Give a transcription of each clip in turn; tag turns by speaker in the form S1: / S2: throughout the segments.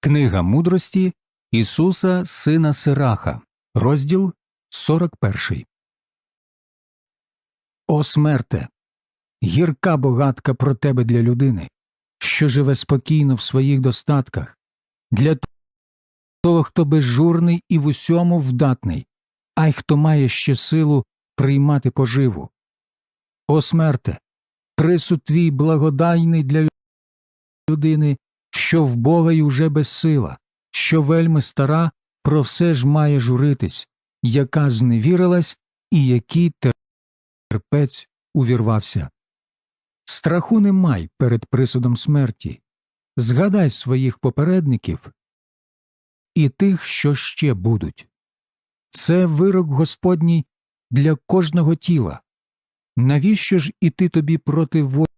S1: Книга мудрості Ісуса Сина Сираха, розділ 41. О смерте! Гірка богатка про тебе для людини, що живе спокійно в своїх достатках, для того, хто безжурний і в усьому вдатний, а й хто має ще силу приймати поживу. О смерте! Присуд твій благодайний для людини, що в Бога й уже безсила, що вельми стара, про все ж має журитись, яка зневірилась і який терпець увірвався. Страху не май перед присудом смерті, згадай своїх попередників і тих, що ще будуть. Це вирок Господній для кожного тіла. Навіщо ж іти тобі проти волі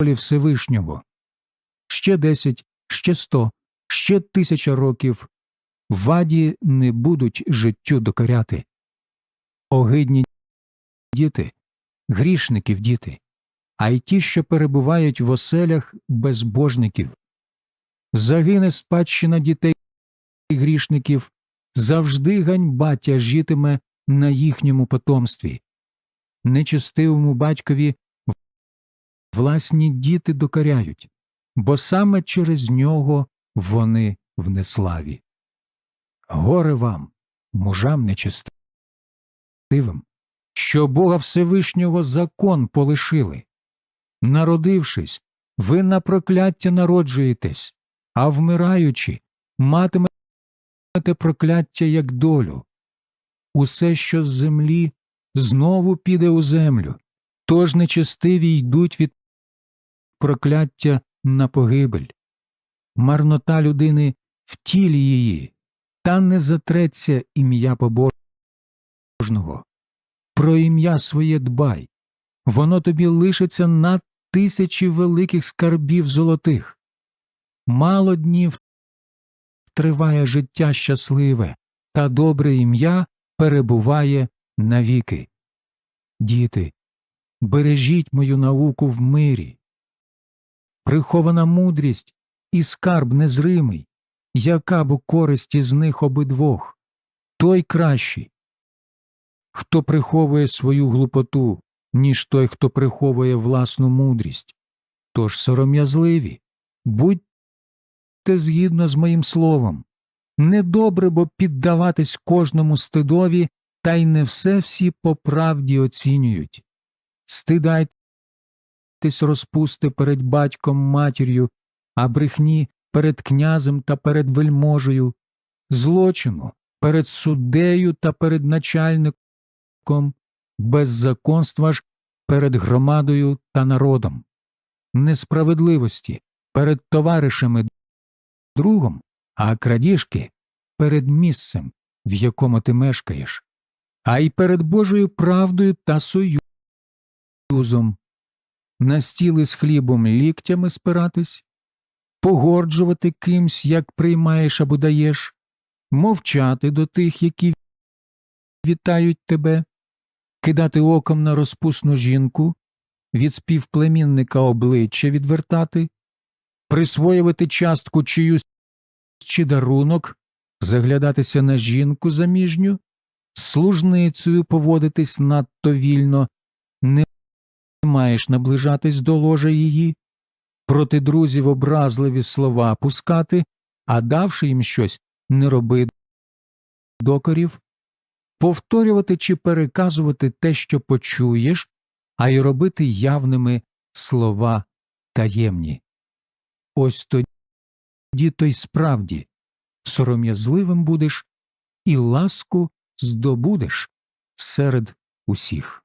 S1: Всевишнього? Ще десять, ще сто, ще тисяча років ваді не будуть життю докоряти. Огидні діти, грішників діти, а й ті, що перебувають в оселях безбожників. Загине спадщина дітей грішників, завжди ганьба тяжітиме на їхньому потомстві. Нечестивому батькові власні діти докоряють, бо саме через нього вони в неславі. Горе вам, мужам нечестивим, що Бога Всевишнього закон полишили. Народившись, ви на прокляття народжуєтесь, а вмираючи, матимете прокляття як долю. Усе, що з землі, знову піде у землю, тож нечестиві йдуть від прокляття на погибель. Марнота людини в тілі її, та не затреться ім'я побожного. Про ім'я своє дбай, воно тобі лишиться на тисячі великих скарбів золотих. Мало днів триває життя щасливе, та добре ім'я перебуває навіки. Діти, бережіть мою науку в мирі. Прихована мудрість і скарб незримий, яка б у користі з них обидвох, той кращий, хто приховує свою глупоту, ніж той, хто приховує власну мудрість. Тож сором'язливі, будьте згідно з моїм словом. Недобре бо піддаватись кожному стидові, та й не все всі по правді оцінюють. Стидайтесь розпусти перед батьком матір'ю, а брехні перед князем та перед вельможею, злочину перед суддею та перед начальником, беззаконства ж перед громадою та народом, несправедливості перед товаришами другом, а крадіжки перед місцем, в якому ти мешкаєш, а й перед Божою правдою та союзом, на стіли з хлібом ліктями спиратись, погорджувати кимсь, як приймаєш або даєш, мовчати до тих, які вітають тебе, кидати оком на розпусну жінку, від співплемінника обличчя відвертати, присвоювати частку чиюсь чи дарунок, заглядатися на жінку заміжню, служницею поводитись надто вільно, не маєш наближатись до ложа її, проти друзів образливі слова пускати, а давши їм щось, не роби докорів, повторювати чи переказувати те, що почуєш, а й робити явними слова таємні. Ось тоді то й справді сором'язливим будеш і ласку здобудеш серед усіх.